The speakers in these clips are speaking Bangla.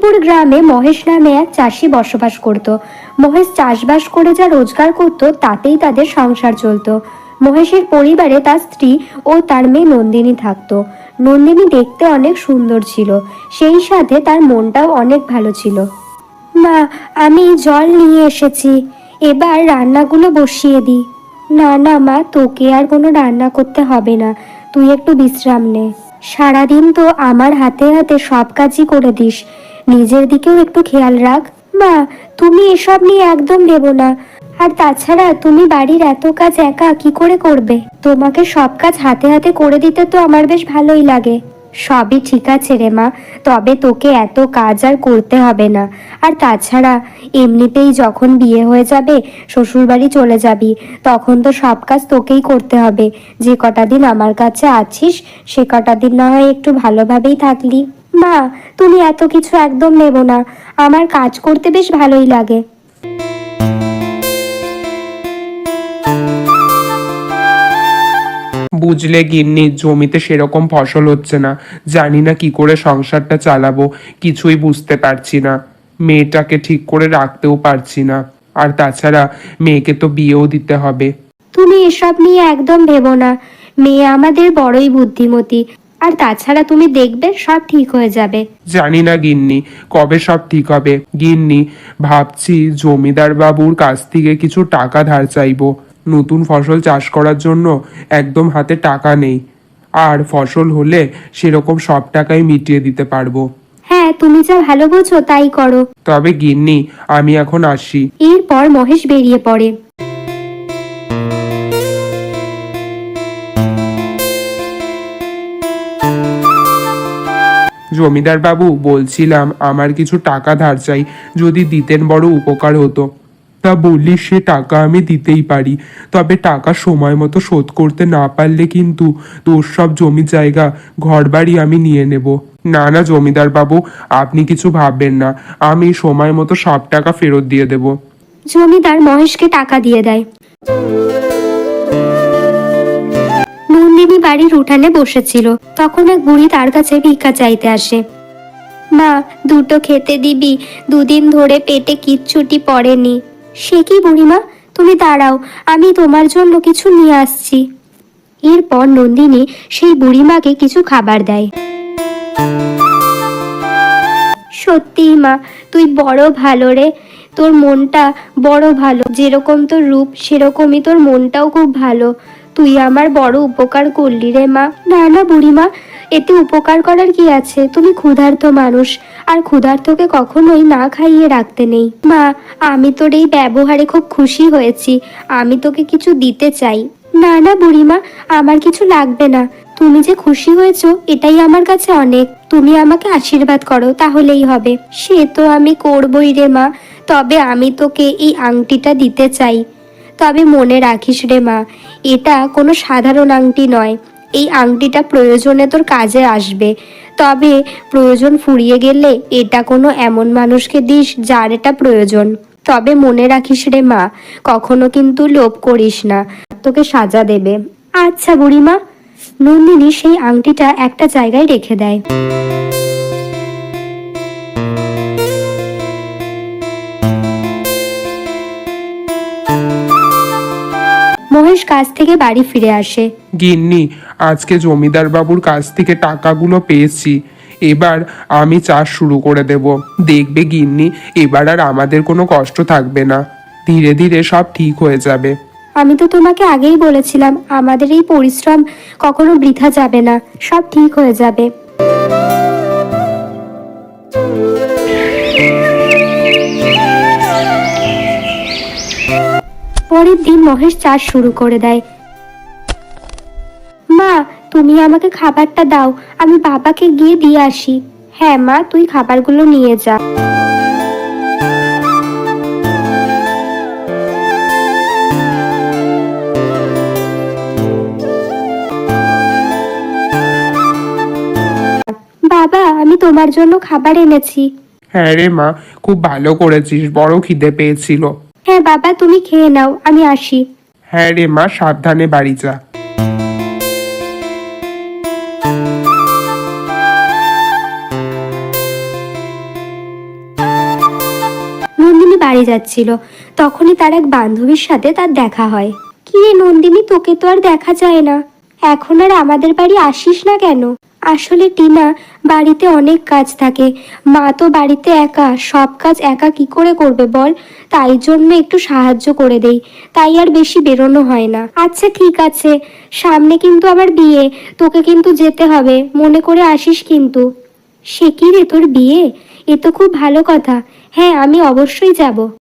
মণিপুর গ্রামে মহেশ নামে এক চাষি বসবাস করত। মহেশ চাষবাস করে যা রোজগার করত, তাতেই তাদের সংসার চলতো। মহেশের পরিবারে তার স্ত্রী ও তার মেয়ে নন্দিনী থাকতো। নন্দিনী দেখতে অনেক সুন্দর ছিল। সেই সাথে তার মনটাও অনেক ভালো ছিল। মা, আমি জল নিয়ে এসেছি। এবার রান্নাগুলো বসিয়ে দিই না না, মা, তোকে আর কোনো রান্না করতে হবে না। তুই একটু বিশ্রাম নে। সারাদিন তো আমার হাতে হাতে সব কাজই করে দিস। নিজের দিকেও একটু খেয়াল রাখ। মা, তুমি এসব নিয়ে একদম ভেবো না। আর তাছাড়া তুমি বাড়ির এত কাজ একা কি করে করবে? তোমাকে সব কাজ হাতে হাতে করে দিতে তো আমার বেশ ভালোই লাগে। সবই ঠিক আছে রে মা, তবে তোকে এত কাজ আর করতে হবে না। আর তাছাড়া এমনিতেই যখন বিয়ে হয়ে যাবে, শ্বশুরবাড়ি চলে যাবি, তখন তো সব কাজ তোকেই করতে হবে। যে কটা দিন আমার কাছে আছিস, সে কটা দিন না হয় একটু ভালোভাবেই থাকলি। মা তুমি এত কিছু একদম নেব না। আমার কাজ করতে বেশ ভালোই লাগে। বুঝলে গিন্নি জমিতে সেরকম ফসল হচ্ছে না। জানি না কি করে সংসারটা চালাবো কিছুই বুঝতে পারছি না। মেয়েটাকে ঠিক করে রাখতেও পারছি না। আর তাছাড়া মেয়েকে তো বিয়েও দিতে হবে। তুমি এসব নিয়ে একদম ভেবো না। মেয়ে আমাদের বড়ই বুদ্ধিমতী। আর তাছাড়া তুমি দেখবে সব ঠিক হয়ে যাবে। জানি না গিন্নি কবে সব ঠিক হবে? গিন্নি ভাবছি জমিদার বাবুর কাছ থেকে কিছু টাকা ধার চাইব। নতুন ফসল চাষ করার জন্য একদম হাতে টাকা নেই। আর ফসল হলে সেরকম সব টাকাই মিটিয়ে দিতে পারব। হ্যাঁ তুমি যা ভালো বোঝো তাই করো। তবে গিন্নি আমি এখন আসি। এরপর মহেশ বেরিয়ে পড়ে। জমিদার বাবু, বলছিলাম, আমার কিছু টাকা ধার চাই। যদি দিতেন বড় উপকার হতো। তা বললি, সে টাকা আমি দিতেই পারি। তবে টাকা সময় মতো শোধ করতে না পারলে কিন্তু তোর সব জমি জায়গা, ঘরবাড়ি আমি নিয়ে নেব। না না, জমিদার বাবু, আপনি কিছু ভাববেন না। আমি সময় মতো সব টাকা ফেরত দিয়ে দেব। জমিদার মহেশকে টাকা দিয়ে দেয়। নন্দিনী বাড়ির উঠানে বসেছিল। তখন এক বুড়ি তার কাছে ভিক্ষা চাইতে আসে। মা, দুটো খেতে দিবি, দুদিন ধরে পেটে কিচ্ছুটি পড়েনি। সে কি বুড়িমা তুমি দাঁড়াও, আমি তোমার জন্য কিছু নিয়ে আসছি। এরপর নন্দিনী সেই বুড়িমাকে কিছু খাবার দেয়। সত্যি মা, তুই বড় ভালো রে, তোর মনটা বড় ভালো, যেরকম তোর রূপ, সেরকমই তোর মনটাও খুব ভালো। তুই আমার বড় উপকার করলি রে মা। না না, বুড়িমা, এতে উপকার করার কি আছে? তুমি ক্ষুধার্ত মানুষ, আর ক্ষুধার্তকে কখনোই না খাইয়ে রাখতে নেই। মা, আমি তোর এই ব্যবহারে খুব খুশি হয়েছি, আমি তোকে কিছু দিতে চাই। না না, বুড়িমা, আমার কিছু লাগবে না। তুমি যে খুশি হয়েছো, এটাই আমার কাছে অনেক। তুমি আমাকে আশীর্বাদ করো, তাহলেই হবে। সে তো আমি করবই রে মা, তবে আমি তোকে এই আংটিটা দিতে চাই। তবে মনে রাখিস রে মা, এটা কোনো সাধারণ আংটি নয়। এই আংটিটা প্রয়োজনে তোর কাজে আসবে। তবে প্রয়োজন ফুরিয়ে গেলে এটা কোনো এমন মানুষকে দিস যার এটা প্রয়োজন। তবে মনে রাখিস রে মা, কখনো কিন্তু লোভ করিস না, তোকে সাজা দেবে। আচ্ছা বুড়িমা, নন্দিনী সেই আংটিটা একটা জায়গায় রেখে দেয়। কাজ থেকে বাড়ি ফিরে আসে। গিন্নি আজকে জমিদার বাবুর কাছ থেকে টাকাগুলো পেয়েছি। এবার আমি চাষ শুরু করে দেব। দেখবে গিন্নি এবার আর আমাদের কোনো কষ্ট থাকবে না। ধীরে ধীরে সব ঠিক হয়ে যাবে। আমি তো তোমাকে আগেই বলেছিলাম আমাদের এই পরিশ্রম কখনো বৃথা যাবে না। সব ঠিক হয়ে যাবে। পরের দিন মহেশ চাষ শুরু করে দেয়। মা, তুমি আমাকে খাবারটা দাও, আমি বাবাকে গিয়ে দিয়ে আসি। হ্যাঁ মা, তুই খাবারগুলো নিয়ে যা। বাবা, আমি তোমার জন্য খাবার এনেছি। হ্যাঁ রে মা, খুব ভালো করেছিস, বড় খিদে পেয়েছিল। হ্যাঁ বাবা তুমি খেয়ে নাও আমি আসি। হ্যাঁ রে মা সাবধানে বাড়ি যা। নন্দিনী বাড়ি যাচ্ছিল। তখনই তার এক বান্ধবীর সাথে তার দেখা হয়। কি রে নন্দিনী তোকে তো আর দেখা যায় না। এখন আর আমাদের বাড়ি আসিস না কেন? আসলে টিনা বাড়িতে অনেক কাজ থাকে। মা তো বাড়িতে একা, সব কাজ একা কি করে করবে বল? তাই জন্য একটু সাহায্য করে দেই, তাই আর বেশি বেরোনো হয় না। আচ্ছা ঠিক আছে। সামনে কিন্তু আবার বিয়ে, তোকে কিন্তু যেতে হবে, মনে করে আসিস কিন্তু। সে কি রে তোর বিয়ে? এ তো খুব ভালো কথা। হ্যাঁ আমি অবশ্যই যাব।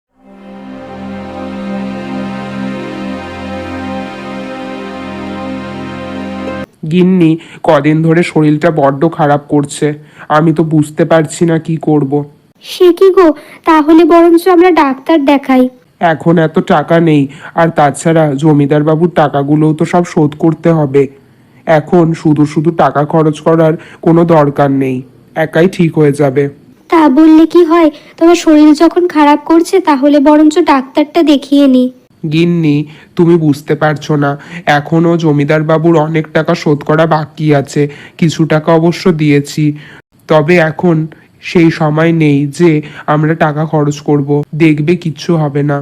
গিন্নি কদিন ধরে শরীরটা বড্ড খারাপ করছে। আমি তো বুঝতে পারছি না কি করব। সে কি গো? তাহলে বরঞ্চ আমরা ডাক্তার দেখাই। এখন এত টাকা নেই আর তাছাড়া জমিদার বাবুর টাকাগুলোও তো সব শোধ করতে হবে। এখন শুধু শুধু টাকা খরচ করার কোনো দরকার নেই। একাই ঠিক হয়ে যাবে। তা বললে কি হয়? তোমার শরীর যখন খারাপ করছে তাহলে বরঞ্চ ডাক্তারটা দেখিয়ে নি। গিন্নি, তুমি বুঝতে পারছ না। এখনও জমিদার বাবুর অনেক টাকা শোধ করা বাকি আছে। কিছু টাকা অবশ্য দিয়েছি। তবে এখন সেই সময় নেই যে আমরা টাকা খরচ করব। দেখবে কিচ্ছু হবে না।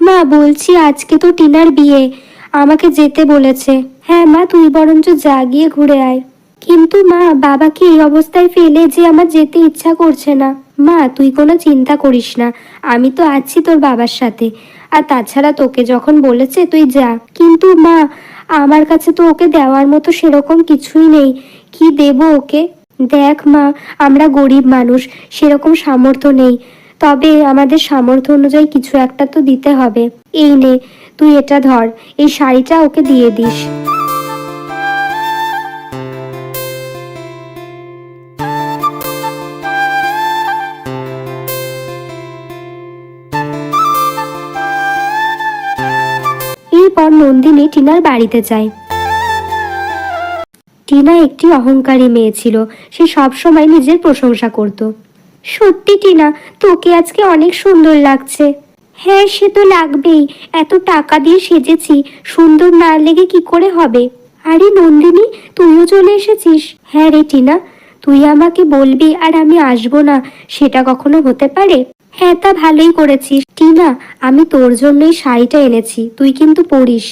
মা, বলছি আজকে তো টিনার বিয়ে। আমাকে যেতে বলেছে। হ্যাঁ মা, তুই বরঞ্চ যা গিয়ে ঘুরে আয়। কিন্তু মা বাবাকে এই অবস্থায় ফেলে যে আমার যেতে ইচ্ছা করছে না? মা, তুই কোনো চিন্তা করিস না। আমি তো আছি তোর বাবার সাথে। আর তাছাড়া তোকে যখন বলেছে, তুই যা। কিন্তু মা, আমার কাছে তো ওকে দেওয়ার মতো সেরকম কিছুই নেই। কি দেব ওকে? দেখ মা, আমরা গরিব মানুষ, সেরকম সামর্থ্য নেই। তবে আমাদের সামর্থ্য অনুযায়ী কিছু একটা তো দিতে হবে। এই নে, তুই এটা ধর। এই শাড়িটা ওকে দিয়ে দিস। এরপর নন্দিনী টিনার বাড়িতে যায়। টিনা একটি অহংকারী মেয়ে ছিল। সে সবসময় নিজের প্রশংসা করত। সত্যি টিনা, তোকে আজকে অনেক সুন্দর লাগছে। হ্যাঁ সে তো লাগবেই। এত টাকা দিয়ে সেজেছি। সুন্দর না লেগে কি করে হবে? আরে নন্দিনী, তুইও চলে এসেছিস। হ্যাঁ রে টিনা, তুই আমাকে বলবি আর আমি আসব না। সেটা কখনো হতে পারে? হ্যাঁ তা ভালোই করেছিস। টিনা, আমি তোর জন্যই শাড়িটা এনেছি, তুই কিন্তু পরিস।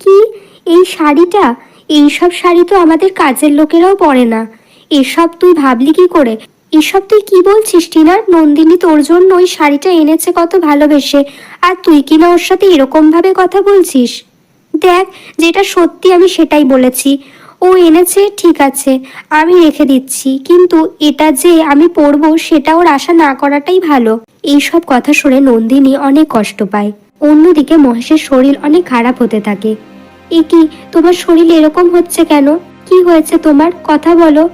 কি? এই শাড়িটা? এইসব শাড়ি তো আমাদের কাজের লোকেরাও পরে না। এসব তুই ভাবলি কি করে? এসব তুই কি বলছিস, টিনা? নন্দিনী তোর জন্য ওই শাড়িটা এনেছে কত ভালোবেসে। আর তুই কি না ওর সাথে এরকম ভাবে কথা বলছিস? দেখ, যেটা সত্যি আমি সেটাই বলেছি। ও এনেছে ঠিক আছে আমি রেখে দিচ্ছি। কিন্তু এটা যে আমি পরবো সেটা ওর আশা না করাটাই ভালো। এইসব কথা শুনে নন্দিনী অনেক কষ্ট পায়। অন্যদিকে মহেশের শরীর অনেক খারাপ হতে থাকে। এ কি তোমার শরীর এরকম হচ্ছে কেন? কি হয়েছে তোমার? কথা বলো।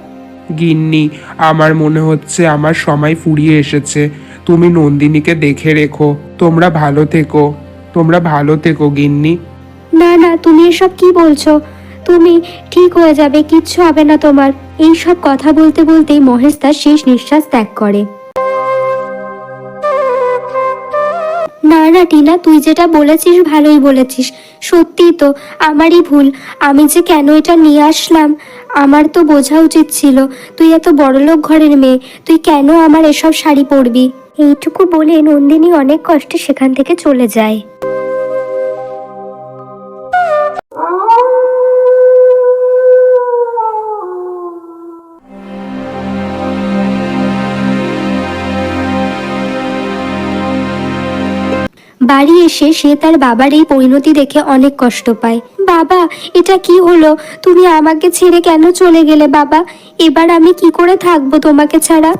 গিন্নি আমার মনে হচ্ছে আমার সময় ফুরিয়ে এসেছে। তুমি নন্দিনীকে দেখে রেখো। তোমরা ভালো থেকো। তোমরা ভালো থেকো গিন্নি। না না তুমি এসব কি বলছো? তুমি ঠিক হয়ে যাবে, কিচ্ছু হবে না তোমার। এই সব কথা বলতে বলতেই মহেশ তার শেষ নিঃশ্বাস ত্যাগ করে। না না, টিনা, তুই যেটা বলেছিস ভালোই বলেছিস। সত্যিই তো, আমারই ভুল। আমি যে কেন এটা নিয়ে আসলাম, আমার তো বোঝা উচিত ছিল। তুই এত বড়লোক ঘরের মেয়ে, তুই কেন আমার এসব শাড়ি পরবি? এইটুকু বলে নন্দিনী অনেক কষ্টে সেখান থেকে চলে যায়। বাড়ি এসে সে তার বাবার এই পরিণতি দেখে অনেক কষ্ট পায়। বাবা, এটা কি হলো? তুমি আমাকে ছেড়ে কেন চলে গেলে বাবা? এবার আমি কি করে থাকব তোমাকে ছাড়া?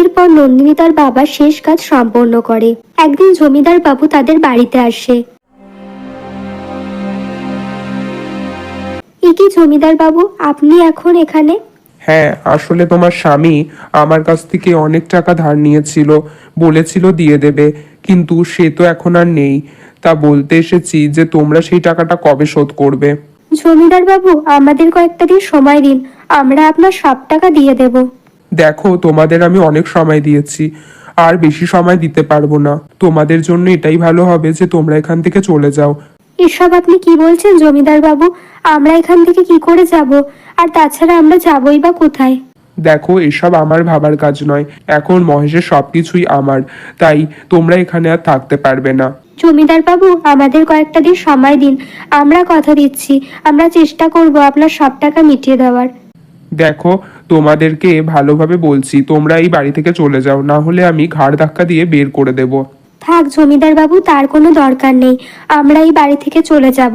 এরপর নন্দিনী তার বাবার শেষ কাজ সম্পন্ন করে। একদিন জমিদার বাবু তাদের বাড়িতে আসে। এ কি জমিদার বাবু? আপনি এখন এখানে? হ্যাঁ আসলে তোমার স্বামী আমার কাছ থেকে অনেক টাকা ধার নিয়েছিল বলেছিল দিয়ে দেবে কিন্তু সে তো এখন আর নেই। তা বলতে এসেছি যে তোমরা সেই টাকাটা কবে শোধ করবে? জমিদার বাবু আমাদের কয়েকটা দিন সময় দিন আমরা আপনার সব টাকা দিয়ে দেব। দেখো তোমাদের আমি অনেক সময় দিয়েছি আর বেশি সময় দিতে পারব না। তোমাদের জন্য এটাই ভালো হবে যে তোমরা এখান থেকে চলে যাও এসব আপনি কি বলছেন জমিদার বাবু? আমরা এখান থেকে কি করে যাব? আর তাছাড়া আমরা যাবই বা কোথায়? দেখো এসব আমার ভাবার কাজ নয়। এখন মহেশের সবকিছুই আমার। তাই তোমরা এখানে আর থাকতে পারবে না। জমিদার বাবু আমাদের কয়েকটা দিন সময় দিন। আমরা কথা দিচ্ছি। আমরা চেষ্টা করব আপনার সব টাকা মিটিয়ে দেওয়ার। দেখো তোমাদেরকে ভালোভাবে বলছি। তোমরা এই বাড়ি থেকে চলে যাও না হলে আমি ঘাড় ধাক্কা দিয়ে বের করে দেব। থাক জমিদার বাবু তার কোনো দরকার নেই। আমরা এই বাড়ি থেকে চলে যাব।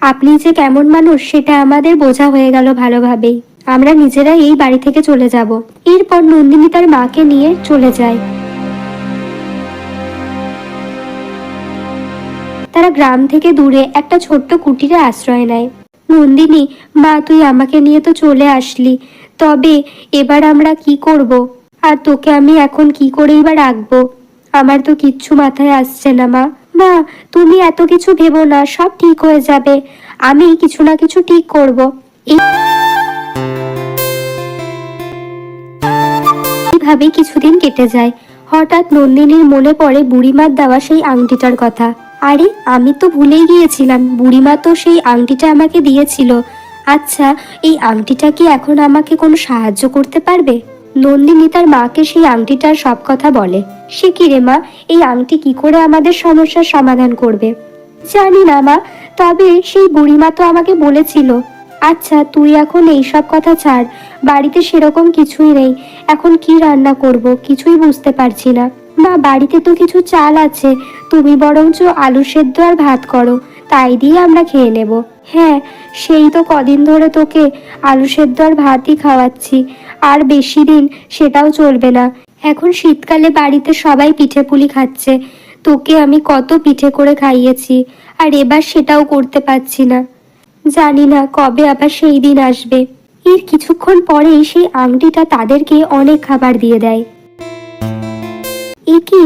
আপনি যে কেমন মানুষ, সেটা আমাদের বোঝা হয়ে গেল ভালোভাবেই। আমরা নিজেরাই এই বাড়ি থেকে চলে যাব। এরপর নন্দিনী তার মাকে নিয়ে চলে যায়। তারা গ্রাম থেকে দূরে একটা ছোট্ট কুটিরে আশ্রয় নেয়। নন্দিনী, মা, তুই আমাকে নিয়ে তো চলে আসলি। তবে এবার আমরা কি করব? আর তোকে আমি এখন কি করেই বা রাখব? আমার তো কিচ্ছু মাথায় আসছে না, মা। মা, তুমি এত কিছু ভেবো না, সব ঠিক হয়ে যাবে। আমি কিছু না কিছু ঠিক করব। এই- এইভাবে কিছুদিন কেটে যায়। হঠাৎ নন্দিনীর মনে পড়ে বুড়িমার দেওয়া সেই আংটিটার কথা। আরে, আমি তো ভুলেই গিয়েছিলাম। বুড়িমা তো সেই আংটিটা আমাকে দিয়েছিল। আচ্ছা এই আংটিটা কি এখন আমাকে কোনো সাহায্য করতে পারবে? নন্দিনী তার মাকে সেই আংটিটার সব কথা বলে। সে কি রে মা, এই আংটি কি করে আমাদের সমস্যার সমাধান করবে? জানি না মা, তবে সেই বুড়িমা তো আমাকে বলেছিল। আচ্ছা তুই এখন এই সব কথা ছাড়, বাড়িতে সেরকম কিছুই নেই। এখন কি রান্না করব কিছুই বুঝতে পারছি না। মা, বাড়িতে তো কিছু চাল আছে, তুমি বরঞ্চ আলু সেদ্ধ আর ভাত করো। তাই দিয়ে আমরা খেয়ে নেব। হ্যাঁ সেই তো কদিন ধরে তোকে আলু সেদ্ধ আর ভাতই খাওয়াচ্ছি। আর বেশি দিন সেটাও চলবে না। এখন শীতকালে বাড়িতে সবাই পিঠে পুলি খাচ্ছে। তোকে আমি কত পিঠে করে খাইয়েছি, আর এবার সেটাও করতে পারছি না। জানি না কবে আবার সেই দিন আসবে। এর কিছুক্ষণ পরেই সেই আংটিটা তাদেরকে অনেক খাবার দিয়ে দেয়। এ কি,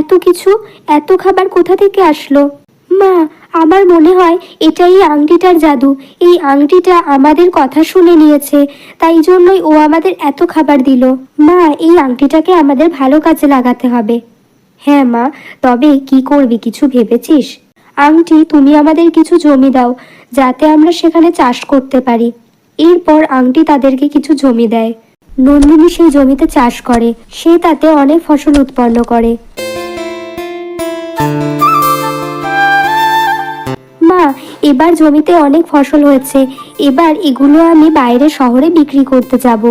এত কিছু? এত খাবার কোথা থেকে আসলো? মা আমার মনে হয় এটাই আংটিটার জাদু। এই আংটিটা আমাদের কথা শুনে নিয়েছে, তাই জন্যই ও আমাদের এত খাবার দিল। মা, এই আংটিটাকে আমাদের ভালো কাজে লাগাতে হবে। হ্যাঁ মা, তবে কি করবি, কিছু ভেবেছিস? আংটি, তুমি আমাদের কিছু জমি দাও, যাতে আমরা সেখানে চাষ করতে পারি। এরপর আংটি তাদেরকে কিছু জমি দেয়। নন্দিনী সেই জমিতে চাষ করে, সে তাতে অনেক ফসল উৎপন্ন করে। এবার জমিতে অনেক ফসল হয়েছে। এবার এগুলো আমি বাইরে শহরে বিক্রি করতে যাব।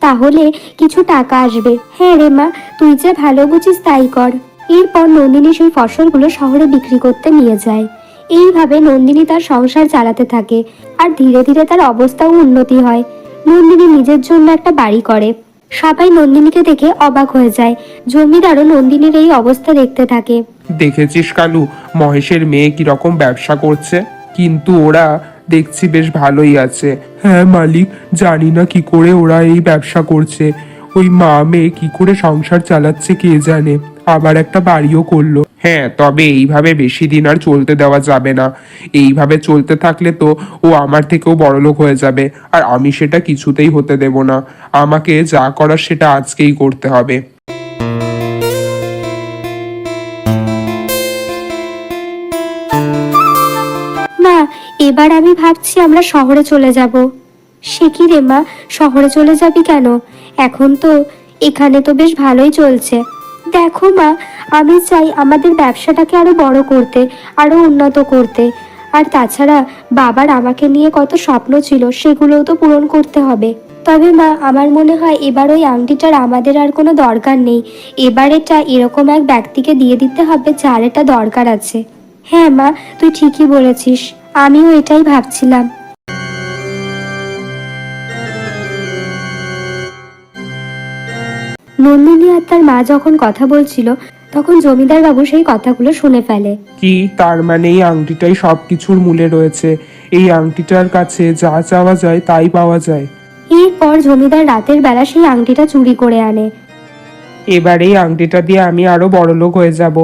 তাহলে কিছু টাকা আসবে। হ্যাঁ রে মা, তুই যে ভালো বুঝিস তাই কর। এরপর নন্দিনী সেই ফসলগুলো শহরে বিক্রি করতে নিয়ে যায়। এইভাবে নন্দিনী তার সংসার চালাতে থাকে আর ধীরে ধীরে তার অবস্থাও উন্নতি হয়। নন্দিনী নিজের জন্য একটা বাড়ি করে। সবাই নন্দিনীকে দেখে অবাক হয়ে যায়। জমিদারও নন্দিনীর এই অবস্থা দেখতে থাকে। দেখেছিস কালু, মহেশের মেয়ে কীরকম ব্যবসা করছে? কিন্তু ওরা দেখছি বেশ ভালোই আছে। হ্যাঁ মালিক, জানি না কি করে ওরা এই ব্যবসা করছে। ওই মা মেয়ে কি করে সংসার চালাচ্ছে কে জানে? আবার একটা বাড়িও করল। হ্যাঁ তবে এইভাবে বেশি দিন আর চলতে দেওয়া যাবে না। এইভাবে চলতে থাকলে তো ও আমার থেকেও বড়লোক হয়ে যাবে। আর আমি সেটা কিছুতেই হতে দেব না। আমাকে যা করার সেটা আজকেই করতে হবে। এবার আমি ভাবছি আমরা শহরে চলে যাব। সে কি রে মা, শহরে চলে যাবি কেন? এখন তো এখানে তো বেশ ভালোই চলছে। দেখো মা, আমি চাই আমাদের ব্যবসাটাকে আরও বড় করতে, আরও উন্নত করতে। আর তাছাড়া বাবার আমাকে নিয়ে কত স্বপ্ন ছিল, সেগুলোও তো পূরণ করতে হবে। তবে মা, আমার মনে হয় এবার ওই আংটিটার আমাদের আর কোনো দরকার নেই। এবার এটা এরকম এক ব্যক্তিকে দিয়ে দিতে হবে যার এটা দরকার আছে। হ্যাঁ মা, তুই ঠিকই বলেছিস। আমিও এটাই ভাবছিলাম। নন্দিনী আর তার মা যখন কথা বলছিল তখন জমিদার বাবু সেই কথাগুলো শুনে ফেলে। কি? তার মানে এই আংটিটাই সবকিছুর মূলে রয়েছে। এই আংটিটার কাছে যা চাওয়া যায় তাই পাওয়া যায়। এরপর জমিদার রাতের বেলা সেই আংটিটা চুরি করে আনে। এবার এই আংটিটা দিয়ে আমি আরও বড় লোক হয়ে যাব।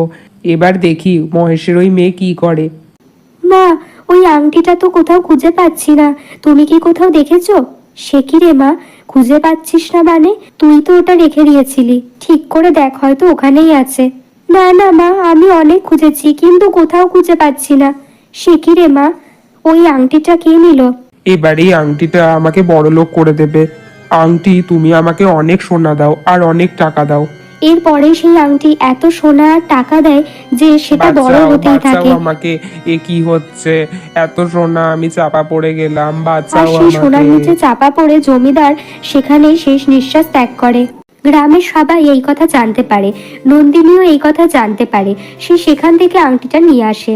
এবার দেখি মহেশের ওই মেয়ে কি করে। মা ওই আংটিটা তো কোথাও খুঁজে পাচ্ছি না। তুমি কি কোথাও দেখেছ? সে কি রে মা? খুঁজে পাচ্ছিস না মানে? তুই তো ওটা রেখে দিয়েছিলি। ঠিক করে দেখ হয়তো ওখানেই আছে। না না মা, আমি অনেক খুঁজেছি, কিন্তু কোথাও খুঁজে পাচ্ছি না। সে কি রে মা? ওই আংটিটা কে নিল? এবার এই আংটিটা আমাকে বড়লোক করে দেবে। আংটি, তুমি আমাকে অনেক সোনা দাও আর অনেক টাকা দাও। এরপরে সেই আংটি এত সোনা আর টাকা দেয় যে সেটা বড় হতেই থাকে। আমাকে এ কি হচ্ছে? এত সোনা আমি চাপা পড়ে গেলাম বাঁচাও সেই সোনার নিচে চাপা পড়ে জমিদার সেখানেই শেষ নিঃশ্বাস ত্যাগ করে। গ্রামের সবাই এই কথা জানতে পারে নন্দিনীও এই কথা জানতে পারে। সে সেখান থেকে আংটিটা নিয়ে আসে।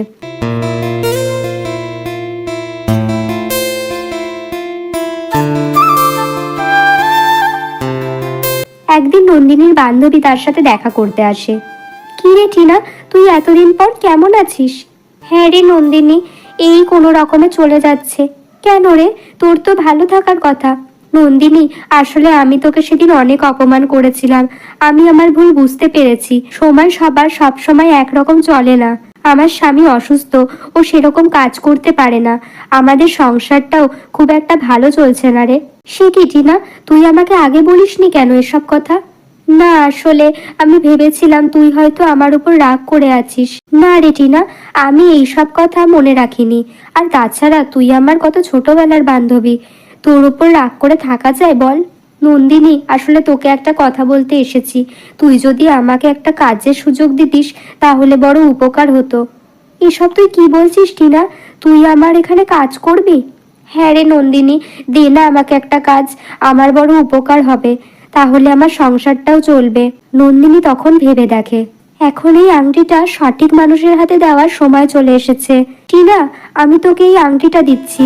নন্দিনীর বান্ধবী তার সাথে দেখা করতে আসে। কি রে টিনা, তুই এতদিন পর কেমন আছিস? হ্যাঁ রে নন্দিনী, এই কোনো রকমে চলে যাচ্ছে। কেন রে? তোর তো ভালো থাকার কথা। নন্দিনী, আসলে আমি তোকে সেদিন অনেক অপমান করেছিলাম। আমি আমার ভুল বুঝতে পেরেছি। সময় সবার সব সময় একরকম চলে না। আমার স্বামী অসুস্থ, ও সেরকম কাজ করতে পারে না। আমাদের সংসারটাও খুব একটা ভালো চলছে না রে। সে কি টিনা, তুই আমাকে আগে বলিসনি কেন এসব কথা? না, আসলে আমি ভেবেছিলাম তুই হয়তো আমার উপর রাগ করে আছিস। না রে টিনা, আমি এইসব কথা মনে রাখিনি। আর তাছাড়া তুই আমার কত ছোটবেলার বান্ধবী। তোর উপর রাগ করে থাকা যায় বল। নন্দিনী, আসলে তোকে একটা কথা বলতে এসেছি। তুই যদি আমাকে একটা কাজের সুযোগ দিতিস, তাহলে বড় উপকার হতো। এসব তুই কি বলছিস টিনা? তুই আমার এখানে কাজ করবি? হ্যাঁ রে নন্দিনী, দে না আমাকে একটা কাজ। আমার বড় উপকার হবে। তাহলে আমার সংসারটাও চলবে। নন্দিনী তখন ভেবে দেখে, এখন এই আংটিটা সঠিক মানুষের হাতে দেওয়ার সময় চলে এসেছে। টিনা, আমি তোকে এই আংটিটা দিচ্ছি।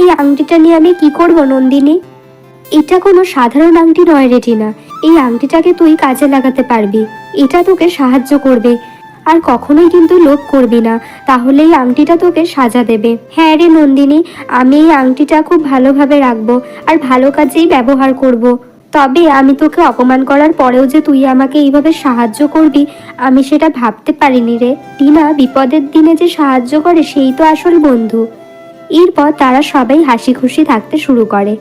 এই আংটিটা নিয়ে আমি কি করব নন্দিনী? এটা কোনো সাধারণ আংটি নয় রে টিনা। এই আংটিটাকে তুই কাজে লাগাতে পারবি। এটা তোকে সাহায্য করবে। আর কখনোই কিন্তু লোভ করবি না। তাহলে এই আংটিটা তোকে সাজা দেবে। হ্যাঁ রে নন্দিনী, আমি এই আংটিটা খুব ভালোভাবে রাখব আর ভালো কাজেই ব্যবহার করব। তবে আমি তোকে অপমান করার পরেও যে তুই আমাকে এইভাবে সাহায্য করবি, আমি সেটা ভাবতে পারিনি রে। টিনা, বিপদের দিনে যে সাহায্য করে, সেই তো আসল বন্ধু। এরপর তারা সবাই হাসি খুশি থাকতে শুরু করে।